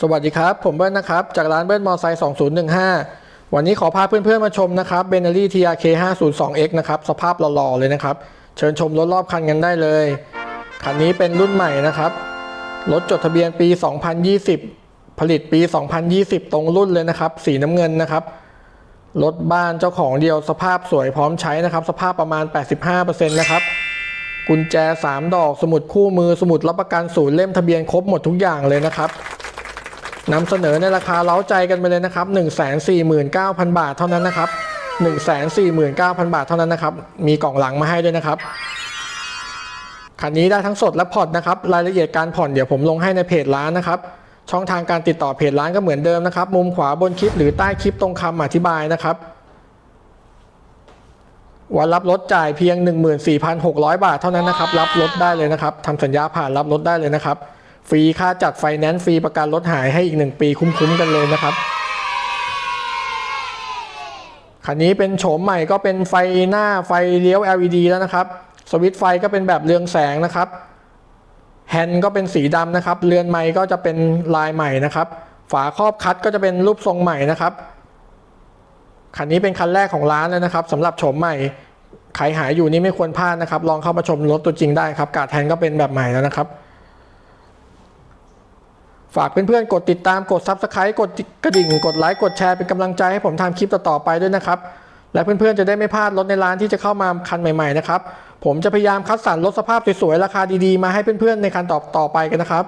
สวัสดีครับ ผมเบิ้ลนะครับ จากร้านเบิ้ลมอไซค์2015 วันนี้ขอพาเพื่อนๆมาชมนะครับเบนเนอรี่ TRK 502X นะครับ สภาพหล่อๆเลยนะครับ เชิญชมรถรอบคันกันได้เลย คันนี้เป็นรุ่นใหม่นะครับ รถจดทะเบียนปี 2020 ผลิตปี 2020 ตรงรุ่นเลยนะครับ สีน้ำเงินนะครับ รถบ้านเจ้าของเดียวสภาพสวยพร้อมใช้นะครับ สภาพประมาณ 85%นะครับกุญแจ 3 ดอก สมุดคู่มือ สมุดรับประกันศูนย์เล่มทะเบียนครบหมดทุกอย่างเลยนะครับ นำเสนอในราคาเล้าใจกันไปเลยนะครับ149,000 บาทเท่านั้นนะครับ149,000 บาทเท่านั้นนะครับ มีกล่องหลังมาให้ด้วยนะครับคันนี้ได้ทั้งสดและผ่อนนะครับ รายละเอียดการผ่อนเดี๋ยวผมลงให้ในเพจร้านนะครับ ช่องทางการติดต่อเพจร้านก็เหมือนเดิมนะครับ มุมขวาบนคลิปหรือใต้คลิปตรงคำอธิบายนะครับวันรับรถจ่ายเพียง 14,600 บาทเท่านั้นนะครับ รับรถได้เลยนะครับทำสัญญาผ่านรับรถได้เลยนะครับ ฟรีค่าจัดไฟแนนซ์ฟรีประกันรถหายให้อีก 1 ปีคุ้มๆกันเลยนะครับคันนี้เป็นโฉมใหม่ก็เป็นไฟหน้าไฟเลี้ยว LED แล้วนะครับ สวิตช์ไฟก็เป็นแบบเรืองแสงนะครับแฮนด์ก็เป็นสีดำนะครับ เรือนไม้ก็จะเป็นลายใหม่นะครับ ฝาครอบคัดก็จะเป็นรูปทรงใหม่นะครับคันนี้เป็นคันแรกของร้านเลยนะครับสำหรับโฉมใหม่ใครหายอยู่นี่ไม่ควรพลาดนะครับ ลองเข้ามาชมรถตัวจริงได้ครับ กาดแทนก็เป็นแบบใหม่แล้วนะครับ ฝากเพื่อนๆ กดติดตามกด Subscribe กดกระดิ่ง กดไลค์กดแชร์เป็นกำลังใจให้ผมทำคลิปต่อๆไปด้วยนะครับ และเพื่อนๆ จะได้ไม่พลาดรถในร้านที่จะเข้ามาคันใหม่ๆนะครับ ผมจะพยายามคัดสรรรถสภาพสวยๆ ราคาดีๆ มาให้เพื่อนๆ ในคันต่อต่อไปกันนะครับ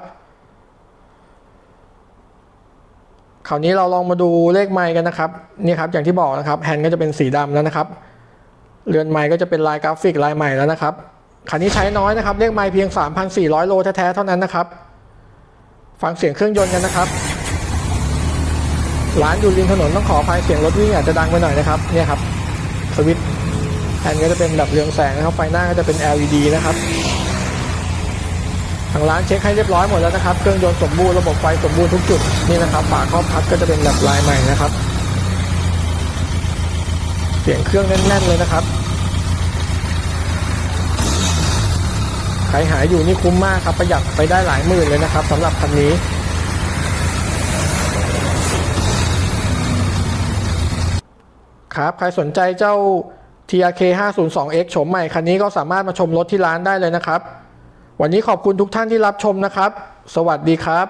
คราวนี้เราลองมาดูเลขไมค์กันนะครับนี่ครับอย่างที่บอกนะครับแฮนด์ก็จะเป็นสีดำแล้วนะครับ เรือนไม้ก็จะเป็นลายกราฟิกลายใหม่แล้วนะครับคันนี้ใช้น้อยนะครับเลขไม้เพียง 3,400 โลแท้ๆเท่านั้นนะครับ ฟังเสียงเครื่องยนต์กันนะครับ ร้านอยู่ริมถนนต้องขออภัยเสียงรถวิ่งอาจจะดังไปหน่อยนะครับเนี่ยครับสวิตช์แผ่นก็จะเป็นแบบเรืองแสงนะครับไฟหน้าก็จะเป็น LED นะครับทางร้านเช็คให้เรียบร้อยหมดแล้วนะครับ เครื่องยนต์สมบูรณ์ระบบไฟสมบูรณ์ทุกจุดนี่นะครับฝาครอบพัดก็จะเป็นแบบลายใหม่นะครับ เสียงเครื่องแน่นๆเลยนะครับ ใครหายอยู่นี่คุ้มมากครับ ประหยัดไปได้หลายหมื่นเลยนะครับสำหรับคันนี้ครับใครสนใจเจ้า TRK 502X โฉมใหม่คันนี้ก็สามารถมาชมรถที่ร้านได้เลยนะครับ วันนี้ขอบคุณทุกท่านที่รับชมนะครับ สวัสดีครับ